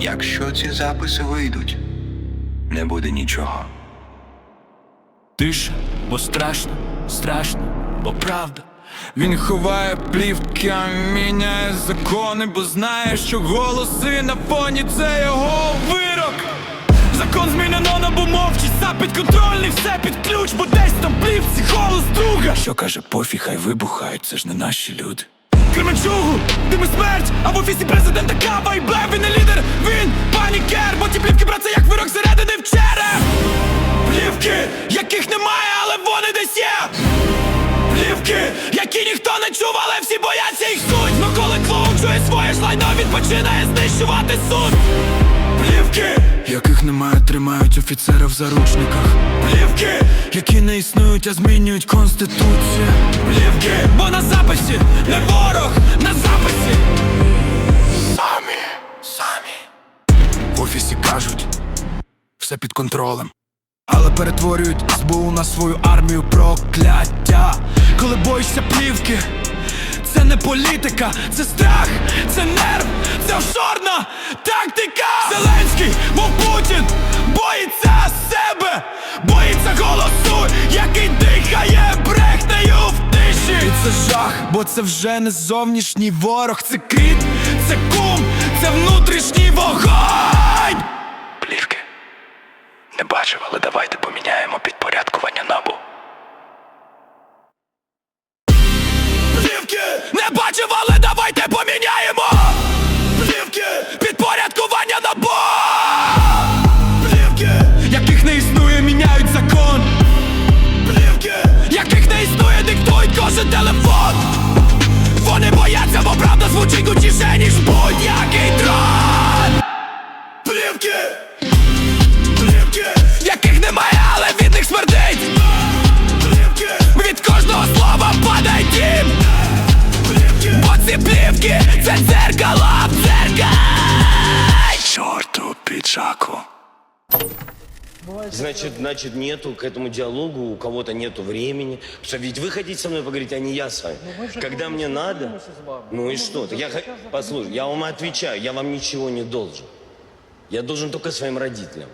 Якщо ці записи вийдуть, не буде нічого. Тиша, бо страшно, страшно, бо правда. Він ховає плівки, а міняє закони, бо знає, що голоси на фоні це його вирок. Закон змінено на бо мовчить, запит контрольний, все під ключ, бо десь там плівці голос друга. Що каже, пофіг, хай вибухають, це ж не наші люди. Кременчугу, дими смерть, а в офісі президента кава і блев, не він бо ті плівки, брат, це як вирок середини в череп. Плівки, яких немає, але вони десь є. Плівки, які ніхто не чув, але всі бояться їх суть. Ну коли клоун чує своє ж лайно, він починає знищувати суд. Плівки, яких немає, тримають офіцера в заручниках. Плівки, які не існують, а змінюють конституцію. Плівки, бо на записі не ворог, на записі. Офісі кажуть, все під контролем. Але перетворюють СБУ на свою армію прокляття. Коли боїшся плівки, це не політика, це страх, це нерв, це офшорна тактика. Зеленський, мов Путін, боїться себе, боїться голосу, який дихає брехнею в тиші. І це жах, бо це вже не зовнішній ворог, це кріт, це кум, це внутрішній вогонь. Бачив, але давайте поміняємо підпорядкування набу. Плівки! Не бачив, але давайте поміняємо! Плівки! Підпорядкування набу! Плівки! Яких не існує, міняють закон! Плівки! Яких не існує, диктують кожен телефон! Вони бояться, бо правда звучить гучніше, ніж будь-який дрон! Плівки! Плівки, яких немає, але від них смердить Плівки, від кожного слова падає дім Плівки, бо ці плівки це дзеркало в дзеркаль Чорту піджаку Значит, значит, нету к этому диалогу, у кого-то нету времени. Потому что ведь вы хотите со мной поговорить, а не я с вами. Когда мне надо, ну и что? Так я, хо- послушай, я вам отвечаю, я вам ничего не должен. Я должен только своим родителям.